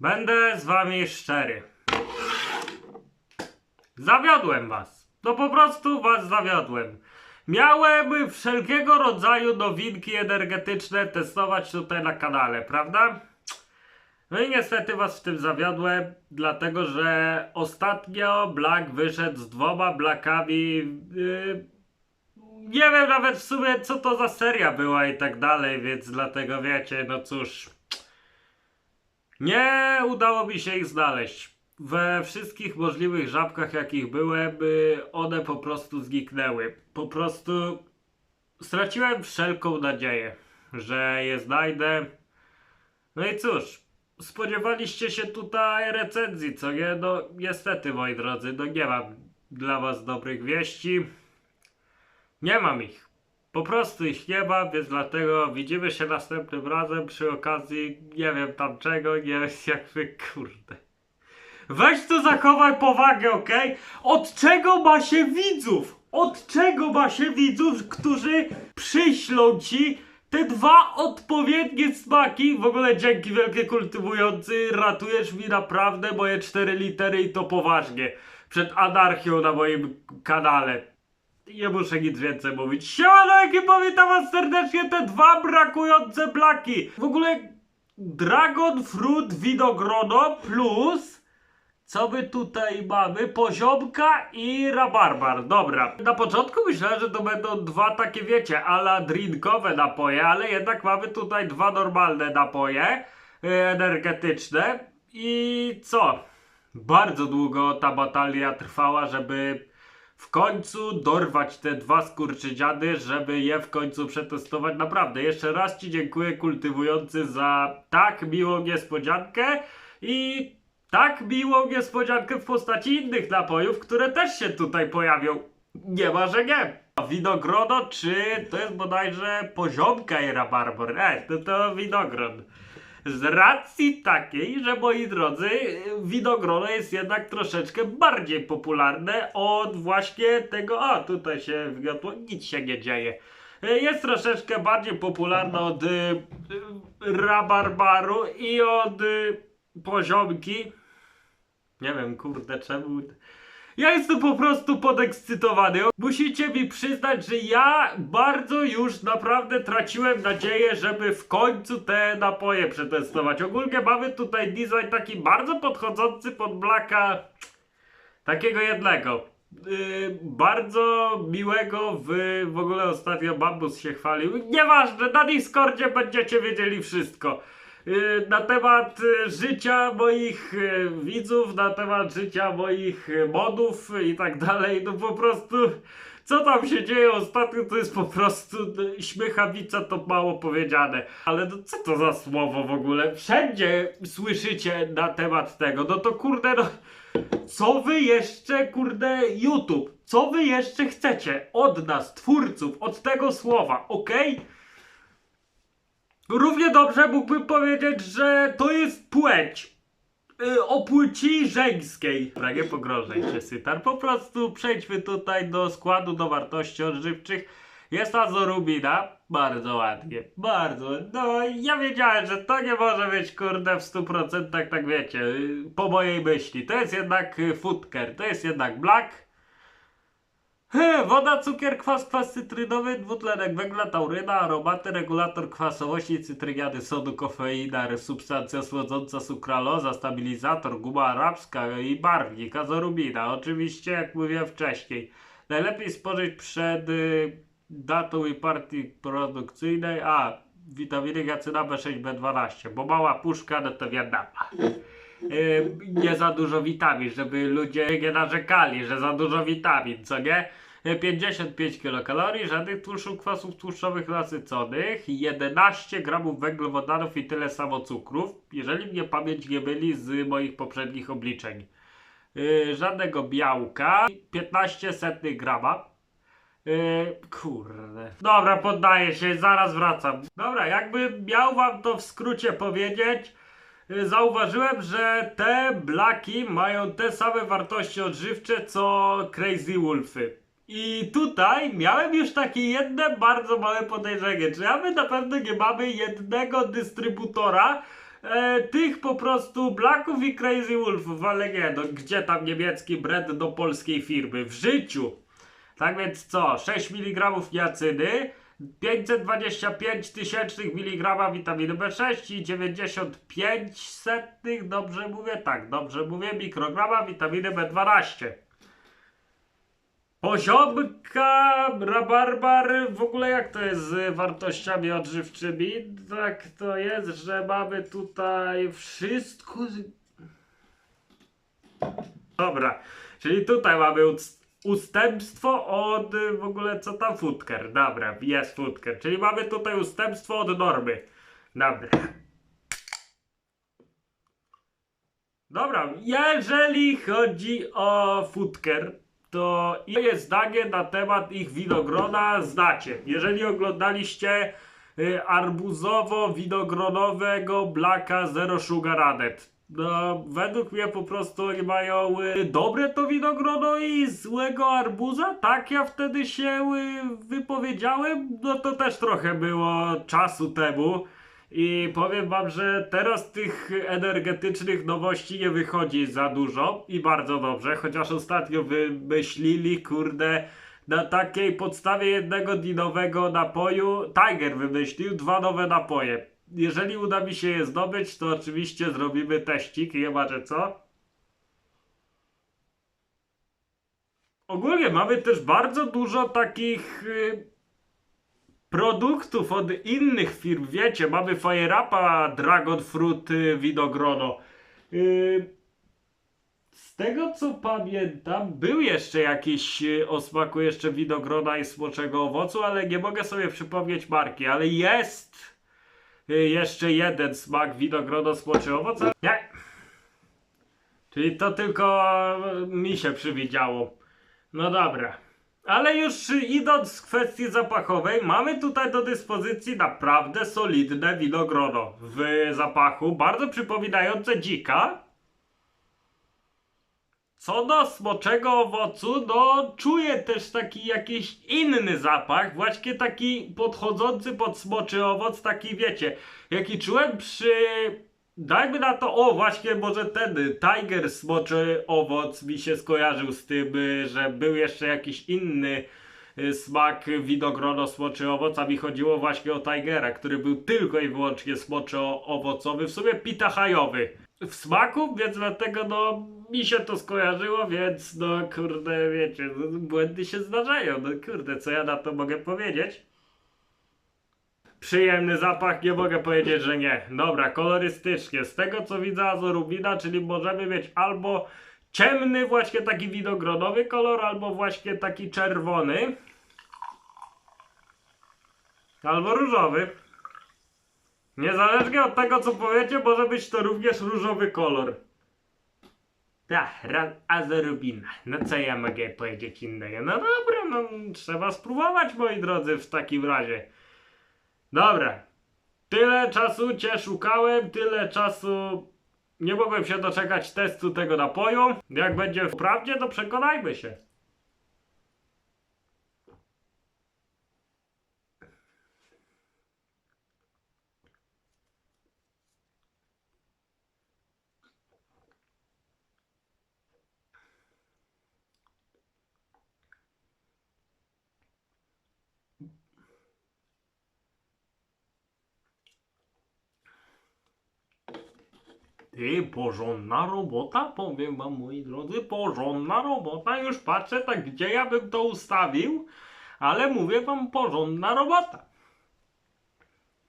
Będę z wami szczery. Zawiodłem was. No po prostu was zawiodłem. Miałem wszelkiego rodzaju nowinki energetyczne testować tutaj na kanale, prawda? No i niestety was w tym zawiodłem, dlatego że ostatnio Black wyszedł z dwoma Blackami. Yy, nie wiem nawet w sumie co to za seria była i tak dalej, więc dlatego wiecie, no cóż. Nie udało mi się ich znaleźć. We wszystkich możliwych żabkach, jakich byłem, one po prostu zniknęły. Po prostu straciłem wszelką nadzieję, że je znajdę. No i cóż, spodziewaliście się tutaj recenzji, co nie? No niestety, moi drodzy, no nie mam dla was dobrych wieści. Nie mam ich. Po prostu ich nie ma, więc dlatego widzimy się następnym razem przy okazji, nie wiem tam czego, nie wiem jakby, kurde. Weź tu zachowaj powagę, okej? Od czego ma się widzów? Od czego ma się widzów, którzy przyślą ci te dwa odpowiednie smaki? W ogóle dzięki wielkie kultywujący, ratujesz mi naprawdę moje cztery litery i to poważnie. Przed anarchią na moim kanale. Nie muszę nic więcej mówić. Siemano ekipo, witam was serdecznie, te dwa brakujące blaki. W ogóle Dragon Fruit Winogrono plus... Co my tutaj mamy? Poziomka i rabarbar. Dobra. Na początku myślałem, że to będą dwa takie, wiecie, ala drinkowe napoje, ale jednak mamy tutaj dwa normalne napoje e, energetyczne. I co? Bardzo długo ta batalia trwała, żeby w końcu dorwać te dwa skurczydziady, żeby je w końcu przetestować. Naprawdę, jeszcze raz Ci dziękuję kultywujący za tak miłą niespodziankę i tak miłą niespodziankę w postaci innych napojów, które też się tutaj pojawią. Nie ma, że nie. Winogrono, czy to jest bodajże poziomka i rabarbor? Ej, no to winogron. Z racji takiej, że moi drodzy, winogrono jest jednak troszeczkę bardziej popularne od właśnie tego. O, tutaj się wgotło, nic się nie dzieje. Jest troszeczkę bardziej popularna od y, y, rabarbaru i od y, poziomki. Nie wiem, kurde, czemu. Ja jestem po prostu podekscytowany. Musicie mi przyznać, że ja bardzo już naprawdę traciłem nadzieję, żeby w końcu te napoje przetestować. Ogólnie mamy tutaj design taki bardzo podchodzący pod Blacka. Takiego jednego. Yy, bardzo miłego w, w ogóle ostatnio Bambus się chwalił. Nieważne, na Discordzie będziecie wiedzieli wszystko. Yy, na temat yy, życia moich yy, widzów, na temat życia moich modów i tak dalej. No po prostu, co tam się dzieje ostatnio, to jest po prostu no, śmiechawica, to mało powiedziane. Ale no co to za słowo w ogóle? Wszędzie słyszycie na temat tego. No to kurde, no. Co wy jeszcze, kurde, YouTube? Co wy jeszcze chcecie od nas, twórców, od tego słowa, okej? Równie dobrze mógłbym powiedzieć, że to jest płeć. Yy, o płci żeńskiej. Dobra, nie pogrożaj się, Sytar. Po prostu przejdźmy tutaj do składu, do wartości odżywczych. Jest azorubina. Bardzo ładnie. Bardzo. No, ja wiedziałem, że to nie może być, kurde, w 100% tak wiecie, yy, po mojej myśli. To jest jednak yy, foodker, to jest jednak black. Woda, cukier, kwas, kwas cytrynowy, dwutlenek węgla, tauryna, aromaty, regulator kwasowości, cytryniany, sodu, kofeina, substancja słodząca, sukraloza, stabilizator, guma arabska i barwnik, azorubina. Oczywiście, jak mówiłem wcześniej, najlepiej spożyć przed y, datą i partii produkcyjnej, a witaminy jacyna B6, B12, bo mała puszka, no to wiadama. Y, nie za dużo witamin, żeby ludzie nie narzekali, że za dużo witamin, co nie? Y, 55 kilokalorii, żadnych tłuszczów, kwasów tłuszczowych nasyconych, 11 gramów węglowodanów i tyle samo cukrów, jeżeli mnie pamięć nie myli z moich poprzednich obliczeń. Y, żadnego białka, 15 setnych grama. Yy, kurde. Dobra, poddaję się, zaraz wracam. Dobra, jakby miał wam to w skrócie powiedzieć, yy, zauważyłem, że te blaki mają te same wartości odżywcze co Crazy Wolfy. I tutaj miałem już takie jedne bardzo małe podejrzenie, czy my na pewno nie mamy jednego dystrybutora e, tych po prostu Blacków i Crazy Wolfów, ale nie, no gdzie tam niemiecki brand do polskiej firmy? W życiu! Tak więc co? 6 mg niacyny, 525 tysięcznych miligrama witaminy B6 i 95 setnych, dobrze mówię? Tak, dobrze mówię, mikrograma witaminy B12. Poziomka, rabarbar, w ogóle jak to jest z wartościami odżywczymi? Tak to jest, że mamy tutaj wszystko... Dobra, czyli tutaj mamy ustępstwo od y, w ogóle co tam futker. Dobra, jest futker, czyli mamy tutaj ustępstwo od normy. Dobra. Dobra, jeżeli chodzi o futker, to moje zdanie na temat ich winogrona znacie. Jeżeli oglądaliście y, arbuzowo-winogronowego Blacka Zero Sugar Added. No, według mnie po prostu oni mają y, dobre to winogrono i złego arbuza. Tak ja wtedy się y, wypowiedziałem. No to też trochę było czasu temu. I powiem wam, że teraz tych energetycznych nowości nie wychodzi za dużo i bardzo dobrze, chociaż ostatnio wymyślili, kurde, na takiej podstawie jednego dinowego napoju, Tiger wymyślił dwa nowe napoje. Jeżeli uda mi się je zdobyć, to oczywiście zrobimy teścik, nie ma że co. Ogólnie mamy też bardzo dużo takich... y, produktów od innych firm, wiecie, mamy Fire Upa, Dragon Fruit, y, Winogrono. Yy, z tego co pamiętam, był jeszcze jakiś y, o smaku jeszcze winogrona i smoczego owocu, ale nie mogę sobie przypomnieć marki, ale jest jeszcze jeden smak winogrono smoczy owoc, ale nie. Czyli to tylko y, mi się przywidziało. No dobra. Ale już idąc w kwestii zapachowej, mamy tutaj do dyspozycji naprawdę solidne winogrono w zapachu, bardzo przypominające dzika. Co do smoczego owocu, no czuję też taki jakiś inny zapach, właśnie taki podchodzący pod smoczy owoc, taki wiecie, jaki czułem przy... Dajmy na to, o właśnie może ten Tiger smoczy owoc mi się skojarzył z tym, że był jeszcze jakiś inny y, smak winogrono smoczy owoc, a mi chodziło właśnie o Tigera, który był tylko i wyłącznie smoczo owocowy, w sumie pitachajowy w smaku, więc dlatego no mi się to skojarzyło, więc no kurde wiecie, no, błędy się zdarzają, no kurde co ja na to mogę powiedzieć? Przyjemny zapach, nie mogę powiedzieć, że nie. Dobra, kolorystycznie. Z tego co widzę azorubina, czyli możemy mieć albo ciemny, właśnie taki winogronowy kolor, albo właśnie taki czerwony. Albo różowy. Niezależnie od tego co powiecie, może być to również różowy kolor. Tak, azorubina. No co ja mogę powiedzieć innego? No dobra, no trzeba spróbować moi drodzy w takim razie. Dobra. Tyle czasu cię szukałem, tyle czasu nie mogłem się doczekać testu tego napoju. Jak będzie w prawdzie, to przekonajmy się. Ty, porządna robota, powiem wam moi drodzy, porządna robota. Już patrzę tak, gdzie ja bym to ustawił, ale mówię wam, porządna robota.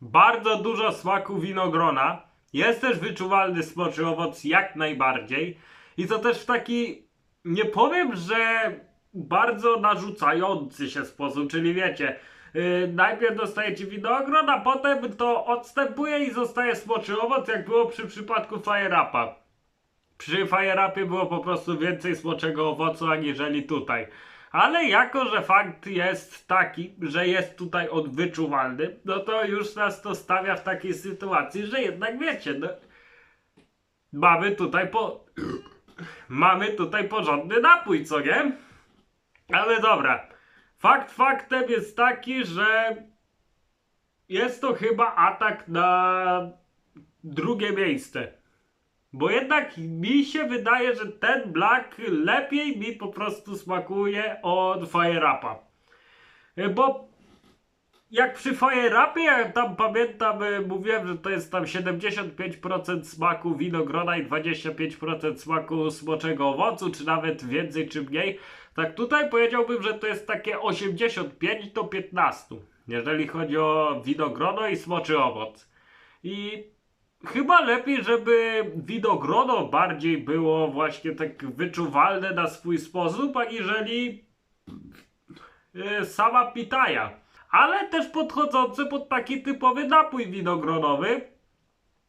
Bardzo dużo smaku winogrona. Jest też wyczuwalny smoczy owoc jak najbardziej. I to też w taki, nie powiem, że bardzo narzucający się sposób, czyli wiecie, yy, najpierw dostajecie winogron, a potem to odstępuje i zostaje smoczy owoc, jak było przy przypadku Fire. Przy Fire było po prostu więcej smoczego owocu aniżeli tutaj. Ale jako, że fakt jest taki, że jest tutaj on wyczuwalny, no to już nas to stawia w takiej sytuacji, że jednak wiecie, no, mamy tutaj po... mamy tutaj porządny napój, co nie? Ale dobra. Fakt faktem jest taki, że jest to chyba atak na drugie miejsce. Bo jednak mi się wydaje, że ten Black lepiej mi po prostu smakuje od Fire Upa. Bo jak przy Fire Upie, ja tam pamiętam, y, mówiłem, że to jest tam 75% smaku winogrona i 25% smaku smoczego owocu, czy nawet więcej, czy mniej. Tak tutaj powiedziałbym, że to jest takie 85 do 15, jeżeli chodzi o winogrono i smoczy owoc. I chyba lepiej, żeby winogrono bardziej było właśnie tak wyczuwalne na swój sposób, aniżeli e, sama pitaja. Ale też podchodzący pod taki typowy napój winogronowy.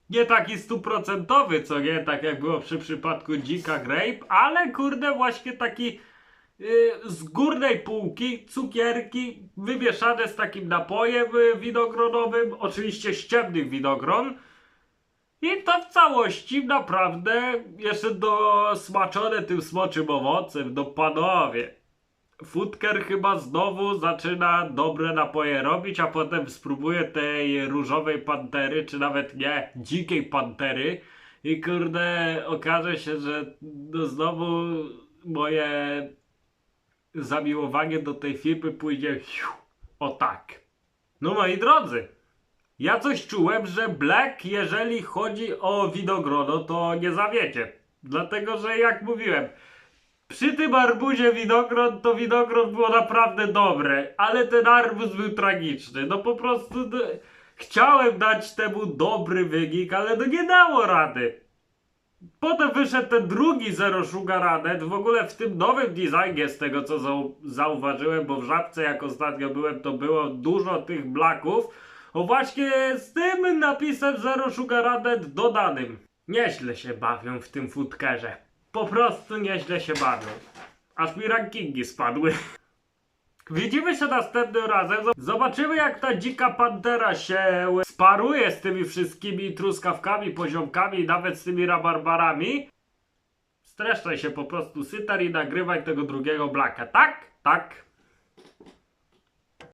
Nie taki stuprocentowy, co nie, tak jak było przy przypadku dzika grape, ale kurde właśnie taki y, z górnej półki cukierki wymieszane z takim napojem y, winogronowym, oczywiście ściemnych winogron. I to w całości naprawdę jeszcze dosmaczone tym smoczym owocem, no panowie. Futker chyba znowu zaczyna dobre napoje robić, a potem spróbuje tej różowej pantery, czy nawet nie, dzikiej pantery. I kurde, okaże się, że no znowu moje zamiłowanie do tej firmy pójdzie o tak. No moi drodzy, ja coś czułem, że Black, jeżeli chodzi o winogrono, to nie zawiecie. Dlatego, że jak mówiłem, przy tym arbuzie winogron, to winogron było naprawdę dobre, ale ten arbuz był tragiczny. No po prostu no, chciałem dać temu dobry wynik, ale no nie dało rady. Potem wyszedł ten drugi Zero Sugar Added, w ogóle w tym nowym designie z tego co zau zauważyłem, bo w Żabce jak ostatnio byłem to było dużo tych blaków, o właśnie z tym napisem Zero Sugar Added dodanym. Nieźle się bawią w tym foodkerze. Po prostu nieźle się bawią. Aż mi rankingi spadły. Widzimy się następnym razem. Zobaczymy jak ta dzika pantera się sparuje z tymi wszystkimi truskawkami, poziomkami, nawet z tymi rabarbarami. Streszczaj się po prostu sytar i nagrywaj tego drugiego blaka. Tak? Tak.